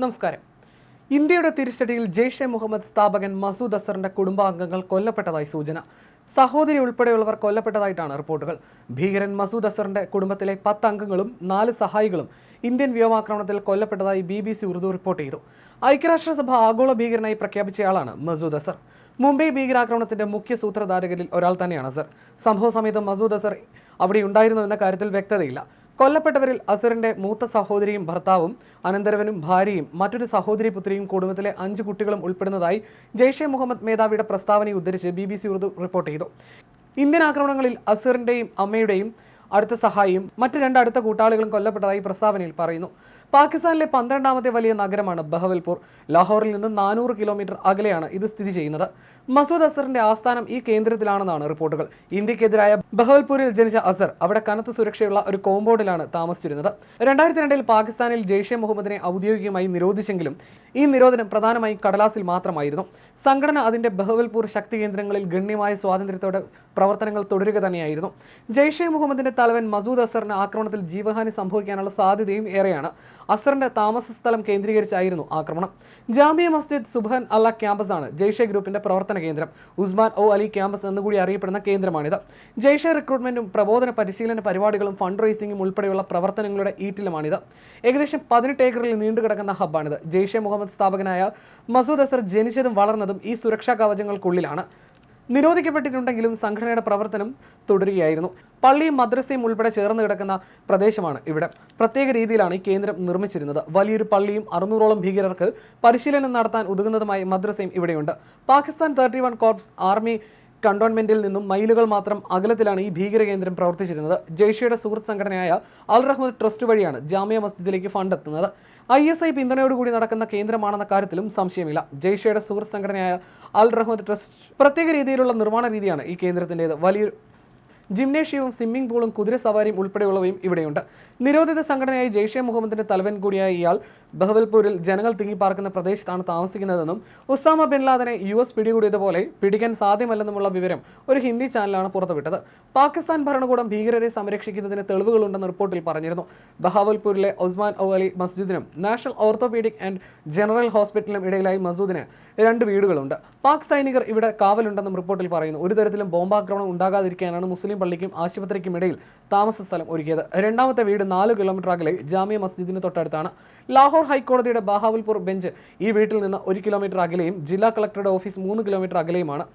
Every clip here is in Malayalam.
നമസ്കാരം. ഇന്ത്യയുടെ തിരിച്ചടിയിൽ ജെയ്ഷെ മുഹമ്മദ് സ്ഥാപകൻ മസൂദ് അസറിന്റെ കുടുംബാംഗങ്ങൾ കൊല്ലപ്പെട്ടതായി സൂചന. സഹോദരി ഉൾപ്പെടെയുള്ളവർ കൊല്ലപ്പെട്ടതായിട്ടാണ് റിപ്പോർട്ടുകൾ. ഭീകരൻ മസൂദ് അസറിന്റെ കുടുംബത്തിലെ പത്ത് അംഗങ്ങളും നാല് സഹായികളും ഇന്ത്യൻ വ്യോമാക്രമണത്തിൽ കൊല്ലപ്പെട്ടതായി B B C Urdu report ചെയ്തു. ഐക്യരാഷ്ട്രസഭ ആഗോള ഭീകരനായി പ്രഖ്യാപിച്ചയാളാണ് മസൂദ് അസർ. മുംബൈ ഭീകരാക്രമണത്തിന്റെ മുഖ്യ സൂത്രധാരകരിൽ ഒരാൾ തന്നെയാണ് അസർ. സംഭവ സമയത്ത് മസൂദ് അസർ അവിടെ ഉണ്ടായിരുന്നു എന്ന കാര്യത്തിൽ വ്യക്തതയില്ല. കൊല്ലപ്പെട്ടവരിൽ അസറിന്റെ മൂത്ത സഹോദരിയും ഭർത്താവും അനന്തരവനും ഭാര്യയും മറ്റൊരു സഹോദരി പുത്രിയും കുടുംബത്തിലെ അഞ്ച് കുട്ടികളും ഉൾപ്പെടുന്നതായി ജെയ്ഷെ മുഹമ്മദ് മേധാവിയുടെ പ്രസ്താവനയെ ഉദ്ധരിച്ച് B B C Urdu report ചെയ്തു. ഇന്ത്യൻ ആക്രമണങ്ങളിൽ അസറിന്റെയും അമ്മയുടെയും അടുത്ത സഹായിയും മറ്റ് രണ്ട് അടുത്ത കൂട്ടാളികളും കൊല്ലപ്പെട്ടതായി പ്രസ്താവനയിൽ പറയുന്നു. പാകിസ്ഥാനിലെ പന്ത്രണ്ടാമത്തെ വലിയ നഗരമാണ് ബഹവൽപൂർ. ലാഹോറിൽ നിന്ന് നാനൂറ് കിലോമീറ്റർ അകലെയാണ് ഇത് സ്ഥിതി ചെയ്യുന്നത്. മസൂദ് അസറിന്റെ ആസ്ഥാനം ഈ കേന്ദ്രത്തിലാണെന്നാണ് റിപ്പോർട്ടുകൾ. ഇന്ത്യക്കെതിരായ ബഹവൽപൂരിൽ ജനിച്ച അസർ അവിടെ കനത്ത സുരക്ഷയുള്ള ഒരു കോമ്പൗണ്ടിലാണ് താമസിച്ചിരുന്നത്. രണ്ടായിരത്തി രണ്ടിൽ പാകിസ്ഥാനിൽ ജെയ്ഷെ മുഹമ്മദിനെ ഔദ്യോഗികമായി നിരോധിച്ചെങ്കിലും ഈ നിരോധനം പ്രധാനമായും കടലാസിൽ മാത്രമായിരുന്നു. സംഘടന അതിന്റെ ബഹവൽപൂർ ശക്തി കേന്ദ്രങ്ങളിൽ ഗണ്യമായ സ്വാതന്ത്ര്യത്തോടെ പ്രവർത്തനങ്ങൾ തുടരുക തന്നെയായിരുന്നു. ജെയ്ഷെ മുഹമ്മദിന്റെ തലവൻ മസൂദ് അസറിന് ആക്രമണത്തിൽ ജീവഹാനി സംഭവിക്കാനുള്ള സാധ്യതയും ഏറെയാണ്. അസറിന്റെ താമസ സ്ഥലം കേന്ദ്രീകരിച്ചായിരുന്നു ആക്രമണം. ജാമിയ മസ്ജിദ് സുബാൻ അല്ല ആണ് ജെയ്ഷെ ഗ്രൂപ്പിന്റെ പ്രവർത്തന കേന്ദ്രം. ഉസ്മാൻ ഒ അലി ക്യാമ്പസ് എന്നുകൂടി അറിയപ്പെടുന്ന കേന്ദ്രമാണിത്. ജെയ്ഷെ റിക്രൂട്ട്മെന്റും പ്രബോധന പരിശീലന പരിപാടികളും ഫണ്ട് റൈസിംഗും ഉൾപ്പെടെയുള്ള പ്രവർത്തനങ്ങളുടെ ഈറ്റിലുമാണിത്. ഏകദേശം പതിനെട്ട് ഏക്കറിൽ നീണ്ടുകിടക്കുന്ന ഹബ്ബാണിത്. ജെയ്ഷെ മുഹമ്മദ് സ്ഥാപകനായ മസൂദ് അസർ ജനിച്ചതും വളർന്നതും ഈ സുരക്ഷാ കവചങ്ങൾക്കുള്ളിലാണ്. നിരോധിക്കപ്പെട്ടിട്ടുണ്ടെങ്കിലും സംഘടനയുടെ പ്രവർത്തനം തുടരുകയായിരുന്നു. പള്ളിയും മദ്രസയും ഉൾപ്പെടെ ചേർന്ന് കിടക്കുന്ന പ്രദേശമാണ് ഇവിടെ. പ്രത്യേക രീതിയിലാണ് ഈ കേന്ദ്രം നിർമ്മിച്ചിരുന്നത്. വലിയൊരു പള്ളിയും അറുന്നൂറോളം ഭീകരർക്ക് പരിശീലനം നടത്താൻ ഉതകുന്നതുമായി മദ്രസയും ഇവിടെയുണ്ട്. Pakistan thirty one corps army കണ്ടോൺമെന്റിൽ നിന്നും മൈലുകൾ മാത്രം അകലത്തിലാണ് ഈ ഭീകര കേന്ദ്രം പ്രവർത്തിച്ചിരുന്നത്. ജെയ്ഷയുടെ സുഹൃത്ത് സംഘടനയായ അൽ റഹ്മദ് ട്രസ്റ്റ് വഴിയാണ് ജാമിയ മസ്ജിദിലേക്ക് ഫണ്ട് എത്തുന്നത് ഐ എസ് ഐ പിന്തുണയോടുകൂടി നടക്കുന്ന കേന്ദ്രമാണെന്ന കാര്യത്തിലും സംശയമില്ല. ജെയ്ഷയുടെ സുഹൃത്ത് സംഘടനയായ അൽ റഹ്മദ് ട്രസ്റ്റ് പ്രത്യേക രീതിയിലുള്ള നിർമ്മാണ രീതിയാണ് ഈ കേന്ദ്രത്തിന്റെ വലിയൊരു ജിംനേഷ്യവും സ്വിമ്മിംഗ് പൂളും കുതിര സവാരിയും ഉൾപ്പെടെയുള്ളവയും ഇവിടെയുണ്ട്. നിരോധിത സംഘടനയായ ജെയ്ഷെ മുഹമ്മദിന്റെ തലവൻ കൂടിയായ ഇയാൾ ബഹവൽപൂരിൽ ജനങ്ങൾ തിങ്ങിപ്പാർക്കുന്ന പ്രദേശത്താണ് താമസിക്കുന്നതെന്നും ഉസാമ ബിൻ ലാദനെ യു എസ് പിടികൂടിയതുപോലെ പിടിക്കാൻ സാധ്യമല്ലെന്നുമുള്ള വിവരം ഒരു ഹിന്ദി ചാനലാണ് പുറത്തുവിട്ടത്. പാകിസ്ഥാൻ ഭരണകൂടം ഭീകരരെ സംരക്ഷിക്കുന്നതിന് തെളിവുകളുണ്ടെന്ന് റിപ്പോർട്ടിൽ പറഞ്ഞിരുന്നു. ബഹാവൽപൂരിലെ ഉസ്മാൻ ഒ അലി മസ്ജിദിനും നാഷണൽ ഓർത്തോപീഡിക് ആൻഡ് ജനറൽ ഹോസ്പിറ്റലിനും ഇടയിലായി മസൂദിന് രണ്ട് വീടുകളുണ്ട്. പാക് സൈനികർ ഇവിടെ കാവലുണ്ടെന്നും റിപ്പോർട്ടിൽ പറയുന്നു. ഒരു തരത്തിലും ബോംബാക്രമണം ഉണ്ടാകാതിരിക്കാനാണ് മുസ്ലിം പള്ളിക്കും ആശുപത്രിക്കും ഇടയിൽ താമസ സ്ഥലം ഒരുക്കിയത്. രണ്ടാമത്തെ വീട് നാല് കിലോമീറ്റർ അകലെ ജാമ്യ മസ്ജിദിന് തൊട്ടടുത്താണ്. ലാഹോർ ഹൈക്കോടതിയുടെ ബഹാവൽപൂർ ബെഞ്ച് ഈ വീട്ടിൽ നിന്ന് ഒരു കിലോമീറ്റർ അകലെയും ജില്ലാ കളക്ടറുടെ ഓഫീസ് മൂന്ന് കിലോമീറ്റർ അകലെയുമാണ്.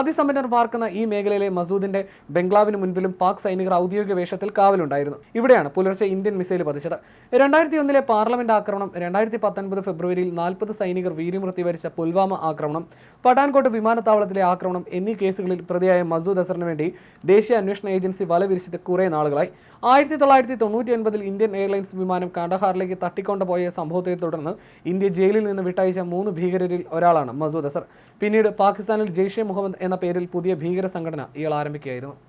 അതിസമ്പന്നർ പാർക്കുന്ന ഈ മേഖലയിലെ മസൂദിന്റെ ബംഗ്ലാവിന് മുൻപിലും പാക് സൈനികർ ഔദ്യോഗിക വേഷത്തിൽ കാവലുണ്ടായിരുന്നു. ഇവിടെയാണ് പുലർച്ചെ ഇന്ത്യൻ മിസൈൽ പതിച്ചത്. രണ്ടായിരത്തി ഒന്നിലെ പാർലമെന്റ് ആക്രമണം രണ്ടായിരത്തി പത്തൊൻപത് ഫെബ്രുവരിയിൽ നാൽപ്പത് സൈനികർ വീരമൃത്യു വരിച്ച പുൽവാമ ആക്രമണം പഠാൻകോട്ട് വിമാനത്താവളത്തിലെ ആക്രമണം എന്നീ കേസുകളിൽ പ്രതിയായ മസൂദ് അസറിന് വേണ്ടി ദേശീയ അന്വേഷണ ഏജൻസി വല വിരിച്ചിട്ട് കുറേ നാളുകളായി. ആയിരത്തി തൊള്ളായിരത്തി തൊണ്ണൂറ്റി ഒൻപതിൽ ഇന്ത്യൻ എയർലൈൻസ് വിമാനം കാണ്ടഹാറിലേക്ക് തട്ടിക്കൊണ്ടുപോയ സംഭവത്തെ തുടർന്ന് ഇന്ത്യ ജയിലിൽ നിന്ന് വിട്ടയച്ച മൂന്ന് ഭീകരരിൽ ഒരാളാണ് മസൂദ് അസർ. പിന്നീട് പാകിസ്ഥാനിൽ ജെയ്ഷെ മുഹമ്മദ് എന്ന പേരിൽ പുതിയ ഭീകര സംഘടന ഇയാൾ ആരംഭിക്കുകയായിരുന്നു.